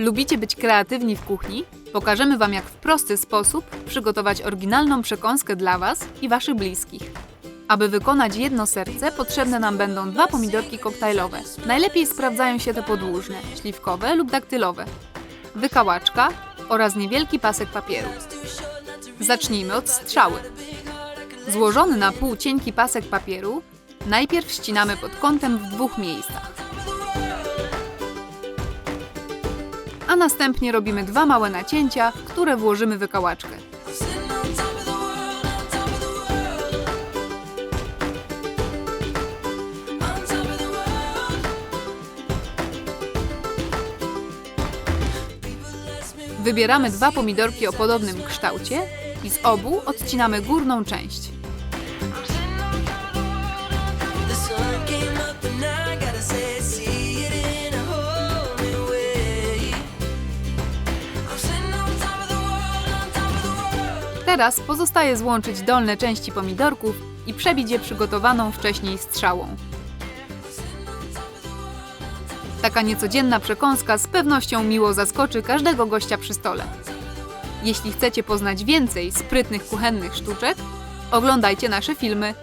Lubicie być kreatywni w kuchni? Pokażemy Wam, jak w prosty sposób przygotować oryginalną przekąskę dla Was i Waszych bliskich. Aby wykonać jedno serce, potrzebne nam będą dwa pomidorki koktajlowe. Najlepiej sprawdzają się te podłużne, śliwkowe lub daktylowe, wykałaczka oraz niewielki pasek papieru. Zacznijmy od strzały. Złożony na pół cienki pasek papieru najpierw ścinamy pod kątem w dwóch miejscach. Następnie robimy dwa małe nacięcia, w które włożymy wykałaczkę. Wybieramy dwa pomidorki o podobnym kształcie i z obu odcinamy górną część. Teraz pozostaje złączyć dolne części pomidorków i przebić je przygotowaną wcześniej strzałą. Taka niecodzienna przekąska z pewnością miło zaskoczy każdego gościa przy stole. Jeśli chcecie poznać więcej sprytnych kuchennych sztuczek, oglądajcie nasze filmy.